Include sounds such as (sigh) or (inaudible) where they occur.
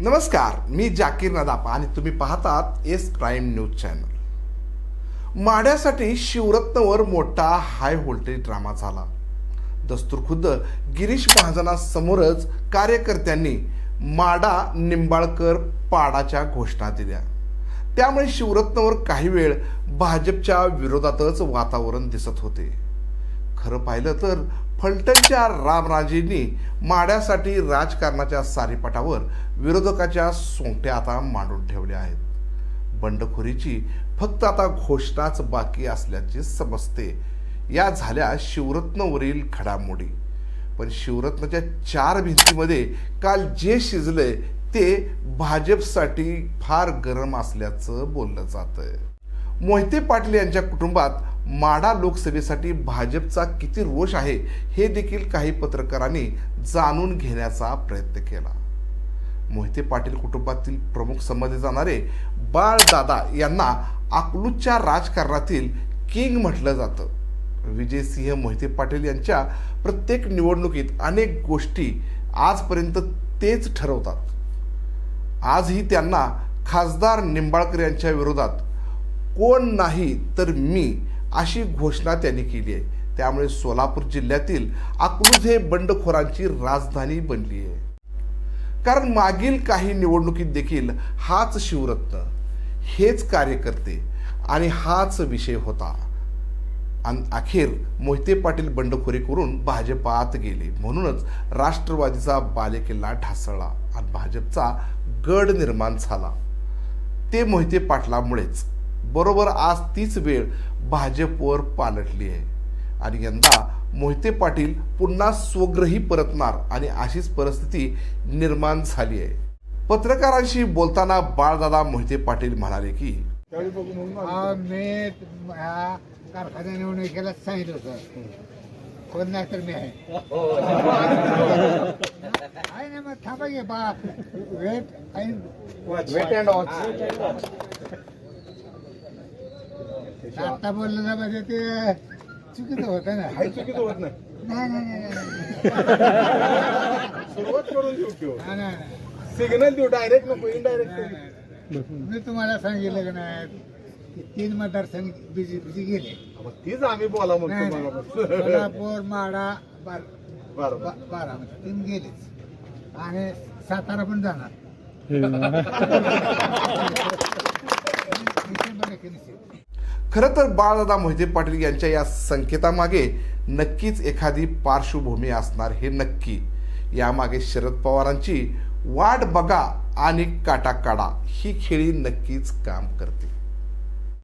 नमस्कार मी जाकीर नदापा आणि तुम्ही पाहतात एस प्राईम न्यूज चॅनल. माड्यासाठी शिवरत्नवर मोठा हाय व्होल्टेज ड्रामा झाला. दस्तूर खुद्द गिरीश महाजनासमोरच कार्यकर्त्यांनी माडा निंबाळकर पाडाच्या घोषणा दिल्या. त्यामुळे शिवरत्नवर काही वेळ भाजपच्या विरोधातच वातावरण दिसत होते. खरं पाहिलं तर फलटणच्या रामराजेंनी माड्यासाठी राजकारणाच्या सारीपटावर विरोधकाच्या सोंगट्या आता मांडून ठेवल्या आहेत. बंडखोरीची फक्त आता घोषणाच बाकी असल्याचे समजते. या झाल्या शिवरत्नवरील घडामोडी. पण शिवरत्नाच्या चार भिंतीमध्ये काल जे शिजले ते भाजपसाठी फार गरम असल्याचं बोललं जातं मोहिते पाटील यांच्या कुटुंबात माडा लोकसभेसाठी भाजपचा किती रोष आहे हे देखील काही पत्रकारांनी जाणून घेण्याचा प्रयत्न केला. मोहिते पाटील कुटुंबातील प्रमुख समजले जाणारे बाळदादा यांना अकलूजच्या राजकारणातील किंग म्हटलं जातं. विजयसिंह मोहिते पाटील यांच्या प्रत्येक निवडणुकीत अनेक गोष्टी आजपर्यंत तेच ठरवतात. आजही त्यांना खासदार निंबाळकर यांच्या विरोधात कोण नाही तर मी अशी घोषणा त्यांनी केली आहे. त्यामुळे सोलापूर जिल्ह्यातील अकलूज हे बंडखोरांची राजधानी बनली आहे. कारण मागील काही निवडणुकीत देखील हाच शिवरत्न हेच कार्यकर्ते आणि हाच विषय होता. आणि अखेर मोहिते पाटील बंडखोरी करून भाजपात गेले. म्हणूनच राष्ट्रवादीचा बालेकिल्ला ढासळला आणि भाजपचा गड निर्माण झाला. ते मोहिते पाटलामुळेच. बरोबर आज तीच वेळ भाजपवर पालटली आहे. आणि यंदा मोहिते पाटील पुन्हा स्वग्रही परतणार आणि अशीच परिस्थिती निर्माण झाली आहे. पत्रकारांशी बोलताना बाळदादा मोहिते पाटील म्हणाले की मी निवडणुकीला सांगितलं होतं. कोण नाही तर मी आहे. आहे ना मग थांबा घे बा वेट वेट अँड वॉच आता बोललं ना म्हणजे ते चुकीचं होतं ना. चुकीचं होत नाही. नाही नाही नाही, नाही. (laughs) सुरुवात करून देऊ किंवा नाही, नाही, नाही. सिग्नल देऊ डायरेक्ट नको इनडायरेक्ट मी तुम्हाला सांगितलं का नाही की तीन मतदारसंघ बीजेपीचे गेले. तीच आम्ही बोला नाही, म्हणतो नाही. मला सोलापूर माडा बार बरोबर. बा- बारामती तीन गेलेच. आणि सातारा पण जाणार. (laughs) खरं तर बाळदादा मोहिते पाटील यांच्या या संकेतामागे नक्कीच एखादी पार्श्वभूमी असणार हे नक्की. यामागे शरद पवारांची वाट बघा आणि काटा काढा ही खेळी नक्कीच काम करते.